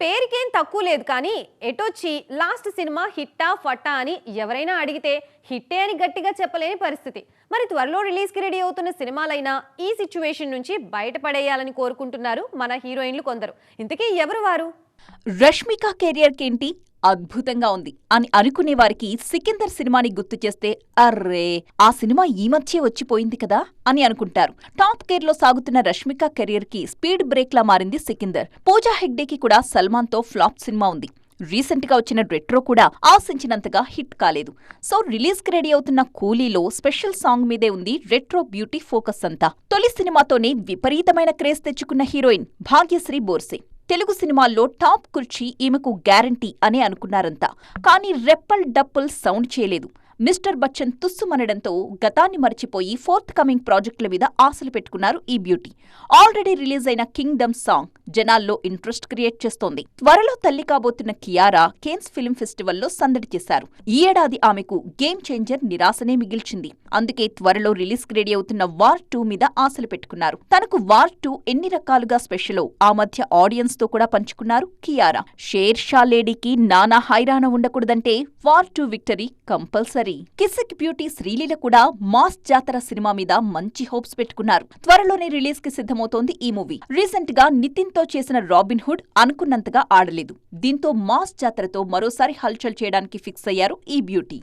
పేరుకేం తక్కువ లేదు కానీ ఎటొచ్చి లాస్ట్ సినిమా హిట్టా ఫట్టా అని ఎవరైనా అడిగితే హిట్టే అని గట్టిగా చెప్పలేని పరిస్థితి. మరి త్వరలో రిలీజ్కి రెడీ అవుతున్న సినిమాలైనా ఈ సిచ్యువేషన్ నుంచి బయటపడేయాలని కోరుకుంటున్నారు మన హీరోయిన్లు కొందరు. ఇంతకీ ఎవరు వారు? రష్మిక కెరియర్కేంటి అద్భుతంగా ఉంది. అని అనుకునే వారికి సికిందర్ సినిమాని గుర్తు చేస్తే అర్రే ఆ సినిమా ఈ మధ్య వచ్చిపోయింది కదా అని అనుకుంటారు. టాప్ కేర్లో సాగుతున్న రష్మిక కెరియర్కి స్పీడ్ బ్రేక్ లా మారింది సికిందర్. పూజా హెగ్డేకి కూడా సల్మాన్తో ఫ్లాప్ సినిమా ఉంది. రీసెంట్గా వచ్చిన రెట్రో కూడా ఆశించినంతగా హిట్ కాలేదు. సో రిలీజ్కి రెడీ అవుతున్న కూలీలో స్పెషల్ సాంగ్ మీదే ఉంది రెట్రో బ్యూటీ ఫోకస్ అంతా. తొలి సినిమాతోనే విపరీతమైన క్రేజ్ తెచ్చుకున్న హీరోయిన్ భాగ్యశ్రీ బోర్సే. తెలుగు సినిమాల్లో టాప్ కుర్చీ ఈమెకు గ్యారంటీ అని అనుకున్నారంతా కానీ రెప్పల్ డప్పుల్ సౌండ్ చేయలేదు. మిస్టర్ బచ్చన్ తుస్సుమనడంతో గతాన్ని మర్చిపోయి ఫోర్త్ కమింగ్ ప్రాజెక్టుల మీద ఆశలు పెట్టుకున్నారు ఈ బ్యూటీ. ఆల్రెడీ రిలీజ్ అయిన కింగ్డమ్ సాంగ్ జనాల్లో ఇంట్రెస్ట్ క్రియేట్ చేస్తోంది. త్వరలో తల్లి కాబోతున్న కియారా కేన్స్ ఫిల్మ్ ఫెస్టివల్లో సందడి చేశారు. ఈ ఏడాది ఆమెకు గేమ్ చేంజర్ నిరాశనే మిగిల్చింది. అందుకే త్వరలో రిలీజ్ రెడీ అవుతున్న వార్ టూ మీద ఆశలు పెట్టుకున్నారు. తనకు వార్ టూ ఎన్ని రకాలుగా స్పెషలో ఆ మధ్య ఆడియన్స్తో కూడా పంచుకున్నారు కియారా. షేర్ షా లేడీకి నానా హైరాణ ఉండకూడదంటే War two victory compulsory. Kissik beauty Sreeleela కూడా మాస్ జాతర సినిమా మీద మంచి హోప్స్ పెట్టుకున్నారు. త్వరలోనే రిలీజ్కి సిద్ధమవుతోంది ఈ మూవీ. రీసెంట్గా నితిన్తో చేసిన రాబిన్ హుడ్ అనుకున్నంతగా ఆడలేదు. దీంతో మాస్ జాతరతో మరోసారి హల్చల్ చేయడానికి ఫిక్స్ అయ్యారు ఈ బ్యూటీ.